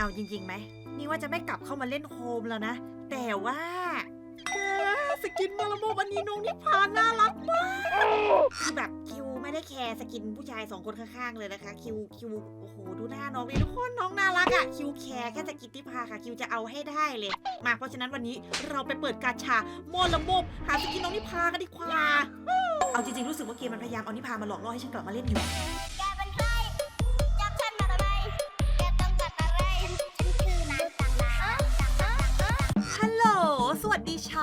เอาจริงๆไหม นี่ว่าจะไม่กลับเข้ามาเล่นโฮมแล้วนะ แต่ว่าสกินมาละโมบันนี้น้องนิพานน่ารักมากคือแบบคิวไม่ได้แคร์สกินผู้ชายสองคนข้างๆเลยนะคะ คิวคิวโอ้โหดูหน้าน้องดิทุกคนน้องน่ารักอะคิวแคร์แค่สกินนิพาค่ะ คิวจะเอาให้ได้เลย มาเพราะฉะนั้นวันนี้เราไปเปิดกาชาโมละโมบหาสกินน้องนิพากันดีกว่า เอาจริงๆรู้สึกว่าเกมมันพยายามเอานิพามาหลอกล่อให้ฉันกลับมาเล่นอยู่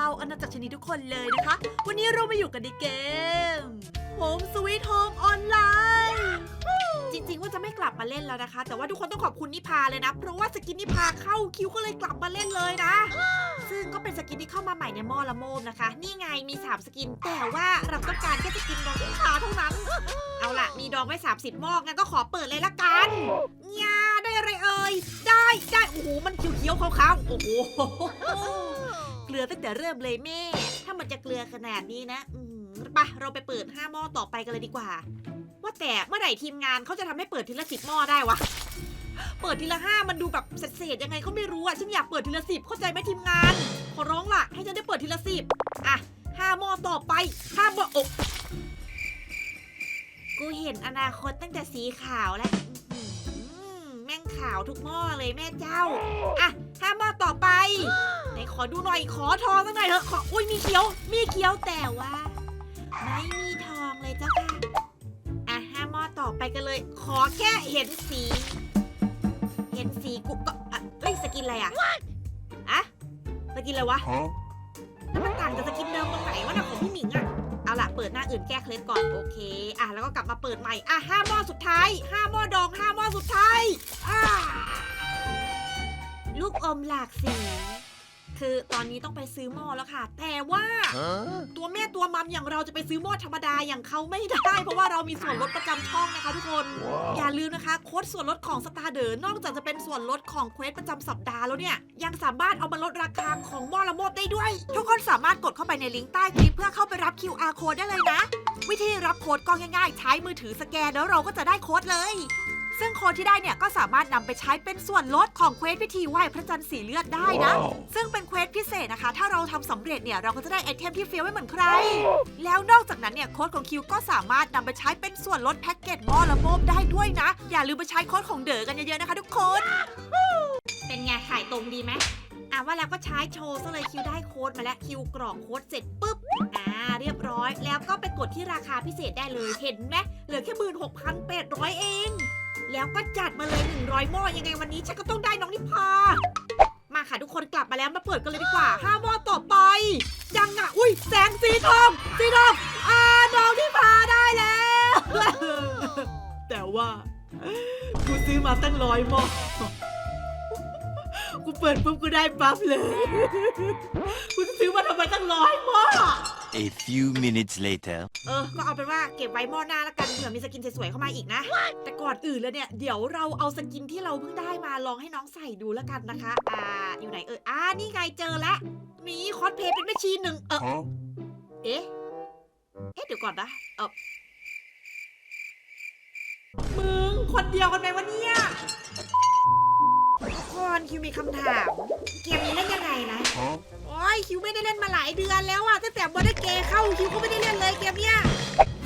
าวอาณาจักรชนิดทุกคนเลยนะคะ วันนี้เรามาอยู่กันในเกม Home Sweet Home Online จริงๆว่าจะไม่กลับมาเล่นแล้วนะคะ แต่ว่าทุกคนต้องขอบคุณนิพาเลยนะ เพราะว่าสกินนิพาเข้าคิวก็เลยกลับมาเล่นเลยนะ ซึ่งก็เป็นสกินที่เข้ามาใหม่ในมอละโมมนะคะ นี่ไงมี 3 สกิน แต่ว่าเราต้องการแค่สกินดองนิพาเท่านั้น เอาล่ะ มีดองไว้ 30ม้องั้นก็ขอเปิดเลยละกันยาได้อะไรเอ่ย ได้ได้โอ้โหมันเขียวๆขาวๆโอ้โห เกลือตั้งแต่เริ่มเลยแม่ ถ้ามันจะเกลือขนาดนี้นะอืมไปะเราไปเปิด5หม้อต่อไปกันเลยดีกว่า ว่าแต่เมื่อไหร่ทีมงานเขาจะทำให้เปิดทีละสิบหม้อได้วะ เปิดทีละห้ามันดูแบบเศษๆยังไงก็ไม่รู้อะฉันอยากเปิดทีละสิบเข้าใจไหมทีมงาน ขอร้องล่ะ ให้ฉันได้เปิดทีละสิบอะห้าหม้อต่อไปห้าหม้ออก กูเห็นอนาคตตั้งแต่สีขาวแล้วอื้อหือแม่งขาวทุกหม้อเลยแม่เจ้า อะห้าหม้อต่อไป ไหนขอดูหน่อยขอทองสักหน่อยเถอะขออุ้ยมีเขียว มีเขียวแต่ว่า ไม่มีทองเลยเจ้าค่ะอะห้าหม้อต่อไปกันเลย ขอแค่เห็นสี เห็นสีกุก็อะเอ้ยสกินอะไรอะอะสกินอะไรวะ Huh? แล้วมันต่างจากสกินเดิมตรงไหนวะน่ะของพี่หมิงอะเอาล่ะเปิดหน้าอื่นแก้เคล็ดก่อนโอเคอะแล้วก็กลับมาเปิดใหม่อะห้าหม้อสุดท้ายห้าหม้อดองห้าหม้อสุดท้ายอ่าลูกอมหลากสี คือตอนนี้ต้องไปซื้อหม้อแล้วค่ะ แต่ว่า Huh? ตัวแม่ตัวมัมอย่างเราจะไปซื้อหม้อธรรมดาอย่างเขาไม่ได้ เพราะว่าเรามีส่วนลดประจำช่องนะคะทุกคน อย่าลืมนะคะ โค้ดส่วนลดของสตาร์เดอร์นอกจากจะเป็นส่วนลดของเควสประจำสัปดาห์แล้วเนี่ย ยังสามารถเอามาลดราคาของหม้อละโมบได้ด้วย ทุกคนสามารถกดเข้าไปในลิงก์ใต้คลิปเพื่อเข้าไปรับ QR code ได้เลยนะ วิธีรับโค้ดก็ง่ายๆ ใช้มือถือสแกนแล้วเราก็จะได้โค้ดเลย ซึ่งโค้ดที่ได้เนี่ยก็สามารถนำไปใช้เป็นส่วนลดของเควสพิธีไหว้พระจันทร์สีเลือดได้นะ Wow. ซึ่งเป็นเควสพิเศษนะคะ ถ้าเราทำสำเร็จเนี่ยเราก็จะได้ไอเทมที่เฟี้ยวไม่เหมือนใคร แล้วนอกจากนั้นเนี่ยโค้ดของคิวก็สามารถนำไปใช้เป็นส่วนลดแพ็กเกจหม้อละโมบได้ด้วยนะ อย่าลืมไปใช้โค้ดของเด๋อกันเยอะๆนะคะทุกคน เป็นไงขายตรงดีไหมอะว่าแล้วก็ใช้โชว์ซะเลยคิวได้โค้ดมาแล้วคิวกรอกโค้ดเสร็จปุ๊บอ่าเรียบร้อย แล้วก็ไปกดที่ราคาพิเศษได้เลยเห็นไหมเหลือแค่หมื่นหกพันแปดร้อยเอง แล้วก็จัดมาเลย 100 หม้อยังไงวันนี้ฉันก็ต้องได้น้องนิพา มาค่ะทุกคนกลับมาแล้วมาเปิดกันเลยดีกว่าห้าหม้อต่อไป ยังอะ อุ้ยแสงสีทองสีทองอ่าน้องนิพาได้แล้ว แต่ว่ากูซื้อมาตั้งร้อยหม้อกูเปิดปุ๊บกูได้ปั๊บเลย กูจะซื้อมาทำไมตั้งร้อยหม้อ A few minutes later. เออ ก็เอาเป็นว่าเก็บไว้หม้อหน้าละกันเผื่อมีสกินสวยๆเข้ามาอีกนะ แต่ก่อนอื่นเลยเนี่ย เดี๋ยวเราเอาสกินที่เราเพิ่งได้มาลองให้น้องใส่ดูแล้วกันนะคะ อ่า อยู่ไหนเอออ่า นี่ไงเจอแล้ว มีคอสเพลย์เป็นแม่ชีหนึ่งเออ Huh? เอ๊ะ เอ๊ะ เดี๋ยวก่อนนะ เออมึง คนเดียวกันไหมวะเนี่ยทุกคนคิวมีคำถาม เกมนี้เล่นยังไงนะ Huh? โอ้ยคิวไม่ได้เล่นมาหลายเดือนแล้วอะตั้งแต่บอดเกย์เข้าคิวก็ไม่ได้เล่นเลยเกมเนี้ย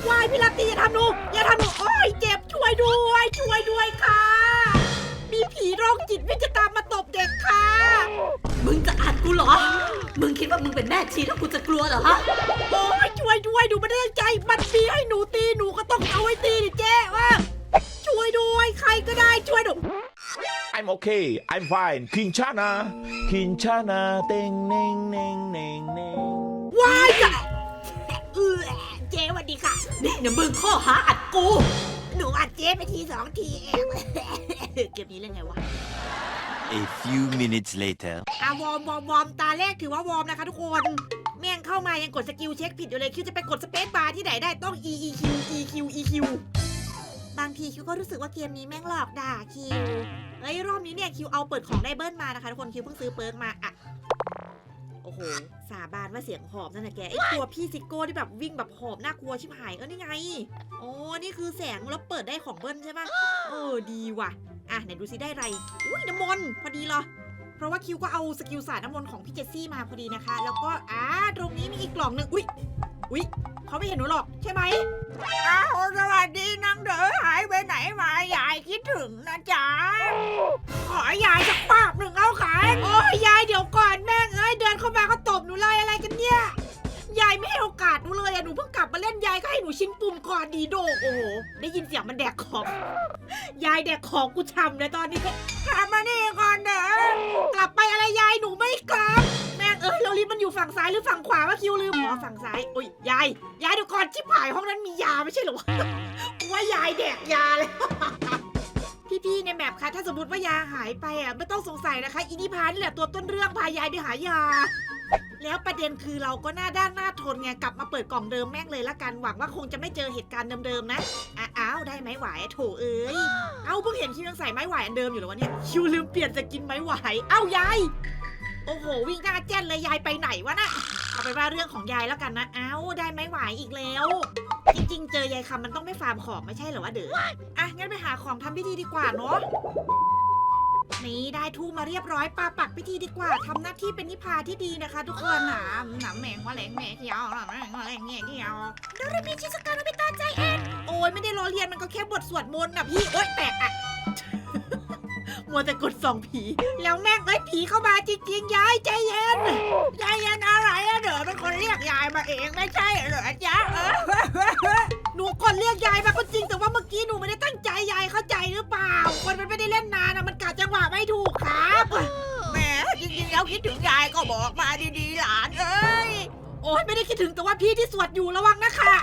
วายพี่ลัตตี้อย่าทำหนูอย่าทำหนูโอ้ยเจ็บช่วยด้วยช่วยด้วยค่ะ มีผีโรคจิตวิ่งจะตามมาตบเด็กค่ะ มึงจะอัดกูเหรอ มึงคิดว่ามึงเป็นแม่ชีแล้วกูจะกลัวเหรอฮะโอ้ยช่วยด้วยหนูไม่ได้ตั้งใจ มันมีให้หนูตีหนูก็ต้องเอาไว้ตีดิเจ๊ว่า okay. I'm fine. Kinchana. Kinchana. Ding, ning, ning, ning, ning. ว้ายจ้ะเออเจ๊สวัสดีค่ะ นี่เดี๋ยวมึงข้อหาอัดกู หนูอัดเจ๊ไปทีสองทีเองเกมนี้เล่นไงวะ A few minutes later. อะวอร์มวอร์มวอร์มตาแรกถือว่าวอร์มนะคะทุกคน แม่งเข้ามายังกดสกิลเช็คผิดอยู่เลย คิวจะไปกดสเปซบาร์ที่ไหนได้ต้อง E E Q E Q E Q บางทีคิวก็รู้สึกว่าเกมนี้แม่งหลอกด่าคิวเฮ้ยรอบนี้เนี่ยคิวเอาเปิดของได้เบิ้ลมานะคะทุกคนคิวเพิ่งซื้อเปิร์กมาอะโอ้โห สาบานว่าเสียงหอบนั่นนะแกไอตัวพี่ซิโก้ที่แบบวิ่งแบบหอบน่ากลัวชิบหายเออนี่ไงอ๋อนี่คือแสงแล้วเปิดได้ของเบิ้ลใช่ปะเออดีว่ะ อะไหนดูซิได้ไรอุ้ยน้ำมนต์พอดีเหรอเพราะว่าคิวก็เอาสกิลสาดน้ำมนต์ของพี่เจสซี่มาพอดีนะคะ แล้วก็อ่าตรงนี้มีอีกกล่องหนึ่งอุ๊ย อุ๊ยเขาไม่เห็นหนูหรอกใช่ไหมอ้าวสวัสดีนางเด๋อหายไปไหนมายายคิดถึงนะจ๊ะ ขอยายสักปากหนึ่งเอาขายโอ้ยยายเดี๋ยวก่อนแม่งเอ้ยเดินเข้ามาก็ตบหนูเลยอะไรกันเนี่ย ยายไม่ให้โอกาสหนูเลยอะหนูเพิ่งกลับมาเล่นยายก็ให้หนูชิ้นปุ่มก่อนดีโดกโอ้โห ได้ยินเสียงมันแดกของ ยายแดกของกูช้ำเลยตอนนี้กลับมานี่ก่อนเด้อกลับไปอะไรยายหนูไม่กลับ แม่งเอ้ยเราลิฟต์มันอยู่ฝั่งซ้ายหรือฝั่งขวาวะคิวลืมอ๋อฝั่งซ้ายโอ้ยยายยายเดี๋ยวก่อนชิบหายห้องนั้นมียาไม่ใช่เหรอวะกูว่ายายแดกยาเลย พี่ๆในแมปคะถ้าสมมติว่ายาหายไปอะไม่ต้องสงสัยนะคะอินิพานี่แหละตัวต้นเรื่องพายายไปหายา แล้วประเด็นคือเราก็หน้าด้านหน้าทนไงกลับมาเปิดกล่องเดิมแม่งเลยละกันหวังว่าคงจะไม่เจอเหตุการณ์เดิมๆนะอะอ้าวได้ไม้หวายโถเอ้ยเอ้าเพิ่งเห็นคิวยังใส่ไม้หวายอันเดิมอยู่เหรอวะเนี่ยคิวลืมเปลี่ยนจะกินไม้หวายเอ้ายายโอ้โห วิ่งหน้าแจ้นเลยยายไปไหนวะน่ะเอาไปว่าเรื่องของยายแล้วกันนะเอ้าได้ไม้หวายอีกแล้ว จริง ๆ เจอยายคำมันต้องไม่ฟาร์มของไม่ใช่เหรอวะเด้ออะงั้นไปหาของทำพิธีดีกว่าเนาะ นี่ได้ทูบมาเรียบร้อยปาปักพิธีดีกว่าทำหน้าที่เป็นนิพาที่ดีนะคะ ทุกคนหนาหนำแหมงว่าแหลงแหมเขียวหนำแหมงว่าแหลงแหมเขียวโดเรมีชิสการโนบิตาใจแอนโอ้ยไม่ได้ล้อเลียนมันก็แค่บทสวดมนต์นะพี่โอ๊ยแตกอะมัวแต่กดส่องผี แล้วแม่งเอ้ยผีเข้ามาจริงๆยายใจเย็นใจเย็นอะไรอะเด๋อเป็นคนเรียกยายมาเองไม่ใช่เหรอจ๊ะเออหนูกดเรียกยายมาก็จริงแต่ว่าเมื่อกี้หนูไม่ได้ตั้งใจยายเข้าใจหรือเปล่า คนมันไม่ได้เล่นนานอะมันกะจังหวะไม่ถูกครับแหมจริงๆ แล้วคิดถึงยายก็บอกมาดีๆหลานเอ้ย โอ้ยไม่ได้คิดถึงแต่ว่าพี่ที่สวดอยู่ระวังนะคะ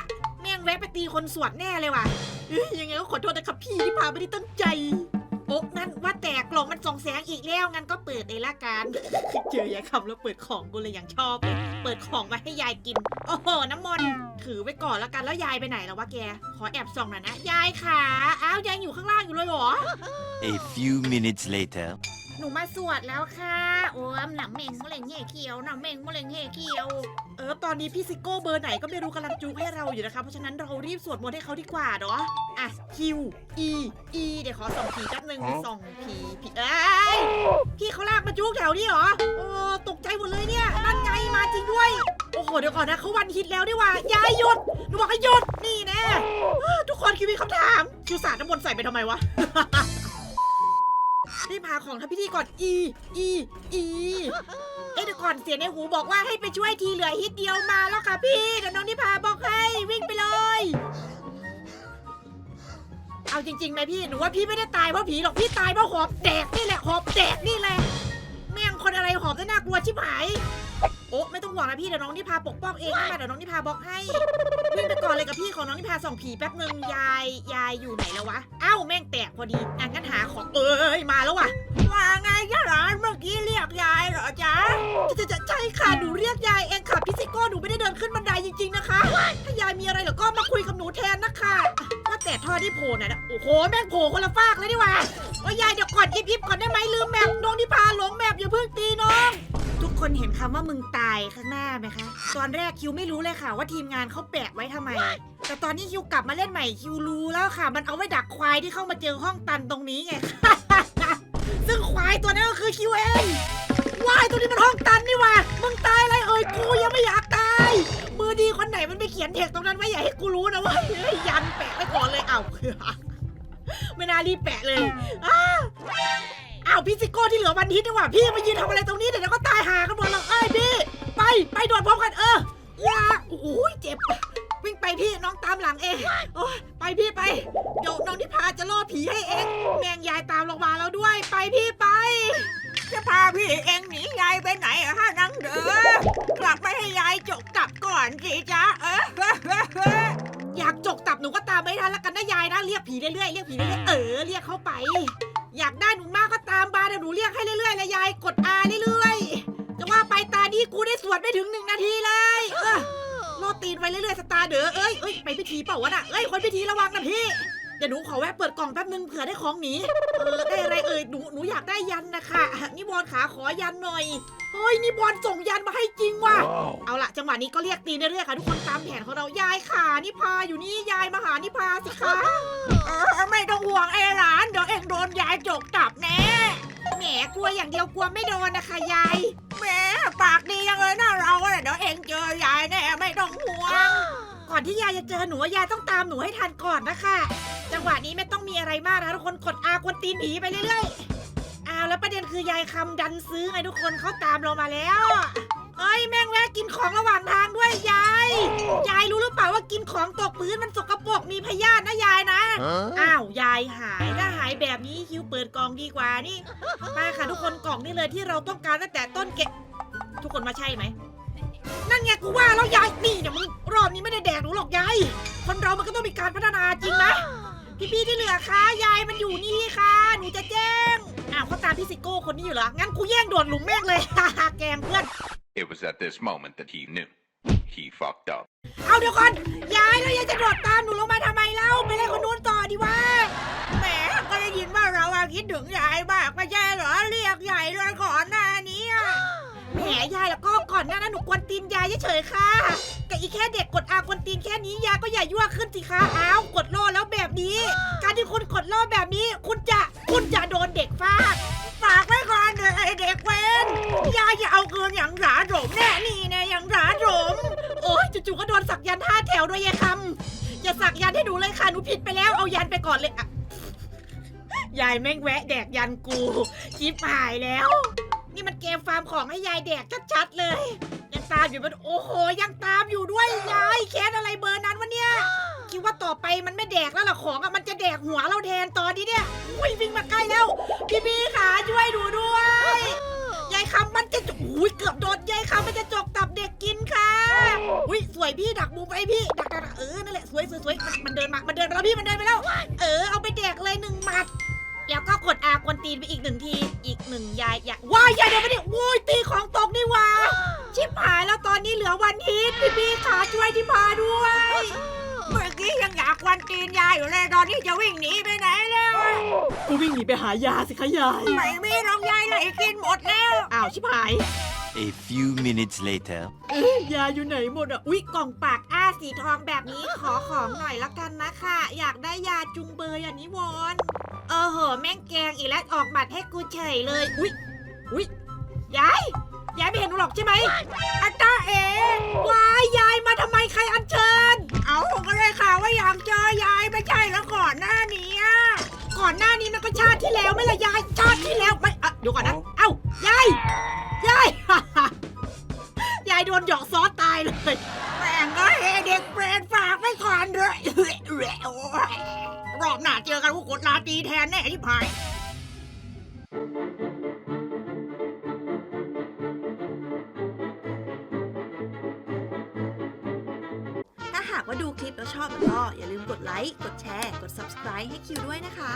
แม่งแวะไปตีคนสวดแน่เลยว่ะเอ้ยยังไงก็ขอโทษนะครับพี่ที่พาไม่ได้ตั้งใจโอ๊ะนั่นว่าแต่กล่องมันส่องแสงอีกแล้วงั้นก็เปิดเลยละกันเจอยายคำแล้วเปิดของกูเลยอย่างชอบเลยเปิดของมาให้ยายกิน โอ้โหน้ำมนต์ถือไว้ก่อนแล้วกันแล้วยายไปไหนแล้ววะแก ขอแอบส่องหน่อยนะ ยายขาอ้าวยายอยู่ข้างล่างอยู่เลยเหรอ A few minutes later. หนูมาสวดแล้วค่ะ โอ้มหนังเมงมะเร็งเห่เขียวหนังเมงมะเร็งเห่เขียว เออ ตอนนี้พี่ซิโก้เบอร์ไหนก็ไม่รู้กำลังจูงให้เราอยู่นะคะ เพราะฉะนั้นเรารีบสวดมนต์ให้เขาดีกว่าเนาะ อะ Q E E เดี๋ยวขอส่องผีแป๊บนึงส่องผีผีเอ้ยพี่เขาลากมาจูงแถวนี้เหรอ โอ้ ตกใจหมดเลยเนี่ยนั่นไงมาจริงด้วย โอ้โห เดี๋ยวก่อนนะเขาวันฮิตแล้วดีว่ายายหยุด หนูบอกให้หยุด นี่แน่อ้าวทุกคนคิดมีคำถามคิวสาดน้ำมนต์ใส่ไปทำไมวะ รีบหาของทำพิธีก่อน อี อี อีเอ๊ะเดี๋ยวก่อนเสียงในหูบอกว่าให้ไปช่วยทีเหลือฮิตเดียวมาแล้วค่ะพี่เดี๋ยวน้องนิพาบอกให้วิ่งไปเลย เอาจริงๆไหมพี่หนูว่าพี่ไม่ได้ตายเพราะผีหรอกพี่ตายเพราะหอบแดกนี่แหละหอบแดกนี่แหละแม่งคนอะไรหอบได้น่ากลัวชิบหายโอ้ไม่ต้องห่วงนะพี่เดี๋ยวน้องนิพาปกป้องเองนะเดี๋ยวน้องนิพาบอกให้่งไปก่อนเลยกับพี่ของน้องนิพาส่องผีแป๊บนึงยายยายอยู่ไหนแล้ววะเอ้าแม่งแตกพอดีอะงั้นหาของเอ้ยมาแล้วว่ะว่าไงจ๊ะหลานเมื่อกี้เรียกยายเหรอจ๊ะจะจะใช่ค่ะหนูเรียกยายเองค่ะพี่ซิโก้หนูไม่ได้เดินขึ้นบันไดจริงๆนะคะ ถ้ายายมีอะไรเหรอก็มาคุยกับหนูแทนนะคะว่าแต่ท่อที่โผล่น่ะโอ้โหแม่งโผล่คนละฟากเลยดีว่าว่ายายเดี๋ยวก่อนยิบยิบก่อนได้ไหมลืมแมปน้องที่พาหลงแมปอย่าเพิ่งตีน้อง คนเห็นคำว่ามึงตายข้างหน้าไหมคะ ตอนแรกคิวไม่รู้เลยค่ะ ว่าทีมงานเขาแปะไว้ทำไม แต่ตอนนี้คิวกลับมาเล่นใหม่คิวรู้แล้วค่ะ มันเอาไว้ดักควายที่เข้ามาเจอห้องตันตรงนี้ไง ซึ่งควายตัวนั้นก็คือคิวเองวายตัวนี้มันห้องตันนี่หว่ามึงตายอะไรเอ่ยกูยังไม่อยากตาย มือดีคนไหนมันไปเขียนเทคตรงนั้นไว้อย่าให้กูรู้นะเว่ายยันแปะไว้ก่อนเลยเอ้า ไม่น่ารีบแปะเลยอ้า อ้าวพี่ซิโก้ที่เหลือวันฮิตนี่หว่าพี่มายืนทำอะไรตรงนี้เดี๋ยวก็ตายหากันหมดหรอกเอ้ยพี่ ไปไปโดดพร้อมกันเอออย่าโอ้ยเจ็บ วิ่งไปพี่น้องตามหลังเองโอ้ยไปพี่ไป เดี๋ยวน้องที่พาจะล่อผีให้เอง แมงยายตามลงมาแล้วด้วย ไปพี่ไป จะพาพี่เองหนียายไปไหนอะฮะนังเด้อกลับไปให้ยายจกกลับก่อนสิจ๊ะเอออยากจกตับหนูก็ตามไม่ทันแล้วกันนะยายนะเรียกผีเรื่อยๆเรียกผีเรื่อยๆเออเรียกเข้าไป อยากได้หนูมากก็ตามบาเดี๋ยวหนูเรียกให้เรื่อยๆเลยยายกดอาเรื่อยๆจะว่าไปตานี้กูได้สวดไม่ถึงหนึ่งนาทีเลยเออโลดตีนไปเรื่อยๆสตาร์เด๋อเอ้ยเอ้ยไปพิธีเปล่าวะน่ะเอ้ยคนพิธีระวังนะพี่เดี๋ยวหนูขอแวะเปิดกล่องแป๊บนึงเผื่อได้ของหนีเออได้อะไรเอ่ยหนูหนูอยากได้ยันนะคะนิบอลขาขอยันหน่อยเฮ้ยนิบอลส่งยันมาให้จริงว่ะเอาละจังหวะนี้ก็เรียกตีนเรื่อยๆค่ะทุกคนตามแผนของเรายายขานิพาอยู่นี่ยายมาหานิพาสิคะเออไม่ต้องห่วงไอ้หลา อย่างเดียวกลัวไม่โดนนะคะยายแหมปากดีจังเลยนะเราเดี๋ยวเองเจอยายแน่ไม่ต้องห่วง ก่อนที่ยายจะเจอหนูยายต้องตามหนูให้ทันก่อนนะคะ จังหวะนี้ไม่ต้องมีอะไรมากนะทุกคนกดอากวนตีนหนีไปเรื่อยๆอ้าวแล้วประเด็นคือยายคำดันซื้อไงทุกคนเขาตามเรามาแล้วเอ้ยแม่งแวะกินของระหว่างทางด้วยยาย ยายรู้หรือเปล่าว่ากินของตกพื้นมันสกปรกมีพยาธินะยาย อ้าวยายหายถ้าหายแบบนี้คิวเปิดกล่องดีกว่านี่มาค่ะทุกคนกล่องนี่เลยที่เราต้องการตั้งแต่ต้นเกะทุกคนมาใช่ไหมนั่นไงกูว่าแล้วยายนี่เนี่ยมึงรอบนี้ไม่ได้แดกหนูหรอกยายคนเรามันก็ต้องมีการพัฒนาจริงนะพี่ๆที่เหลือคะยายมันอยู่นี่ค่ะหนูจะแจ้งอ้าวเขาตามพี่ซิโก้คนนี้อยู่เหรองั้นกูแย่งโดดหลุมแม่งเลยแกงเพื่อน It was at this moment that he knew. He fucked up. เอาเดี๋ยวก่อนยายแล้วยายจะโดดตามหนูลงมาทำไมเล่าไปเล่นคนนู้นต่อดีวะแหมก็ได้ยินว่าเราอะคิดถึงยายมากไม่ใช่เหรอเรียกยายเลยก่อนหน้านี้อะแหมยายแล้วก็ก่อนหน้านั้นหนูกวนตีนยายเฉยๆค่ะ แต่อีแค่เด็กกดอากวนตีนแค่นี้ยายก็อย่ายั่วขึ้นสิคะอ้าวกดโล่แล้วแบบนี้ การที่คุณกดโล่แบบนี้ คุณจะคุณจะโดนเด็กฟาดฝากไว้ก่อนเลยไอ้เด็กเวนยายอย่าเอาเกินอย่างหราโหมแน่นี่แน่อย่างหรา จู่ๆก็โดนสักยันต์ห้าแถวด้วยยายคำอย่าสักยันต์ให้หนูเลยค่ะหนูผิดไปแล้วเอายันต์ไปก่อนเลยอะยายแม่งแวะแดกยันกูชิบหายแล้ว นี่มันเกมฟาร์มของให้ยายแดกชัดๆเลย ยังตามอยู่มันโอ้โหยังตามอยู่ด้วยยายแค้นอะไรเบอร์นั้นวะเนี่ยคิดว่าต่อไปมันไม่แดกแล้วล่ะของอะมันจะแดกหัวเราแทนตอนนี้เนี่ยอุ้ยวิ่งมาใกล้แล้วพี่พี่ขาช่วยดูด้วยยายคำมันจะ อุ้ยเกือบโดนยายคำมันจะจกตับเด็กกินค่ะอุ้ยสวยพี่ดักมุมไว้พี่ดักดักเออนั่นแหละสวยสวยสวยมันมันเดินมามันเดินมาแล้วพี่มันเดินไปแล้ว เออเอาไปแดกเลยหนึ่งหมัด แล้วก็กดอากวนตีนไปอีกหนึ่งทีอีกหนึ่งยายยายว้ายยายเดินไปดิโว้ยตีของตกนี่ว่าชิบหายแล้วตอนนี้เหลือวันฮิตพี่พี่ขาช่วยที่พาด้วย เมื่อกี้ยังอยากควันตีนยายอยู่เลยตอนนี้จะวิ่งหนีไปไหนแล้วกูวิ่งหนีไปหายาสิคะยาย ไม่มีน้องยายเลยกินหมดแล้วอ้าวชิบหาย A few minutes later. ยาอยู่ไหนหมดอะ อุ๊ยกล่องปากอ้าสีทองแบบนี้ขอของหน่อยละกันนะคะ อยากได้ยาจุงเบยอันนี้วอนเออเหอะแม่งแกงอีกแล้วออกบัตรให้กูเฉยเลย อุ๊ย อุ๊ย ยาย ยายไม่เห็นหนูหรอกใช่ไหมอาจารย์เอ๋วายยายมาทำไมใครอัญเชิญ เอาก็ได้ข่าวว่าอยากเจอยายไม่ใช่แล้วก่อนหน้านี้อะก่อนหน้านี้มันก็ชาติที่แล้วไม่ละยายชาติที่แล้วไม่อะเดี๋ยวก่อนนะ เอ้ายายยาย ยายโดนหยอกซอสตายเลยแม่งเอ้ยเด็กเปรตฝากไว้ก่อนเลยรอบหน้าเจอกันกูกดลาตีแทนแน่ที่พาย อบแล้วชอบก็อย่าลืมกดไลค์ กดแชร์ กด subscribe ให้คิวด้วยนะคะ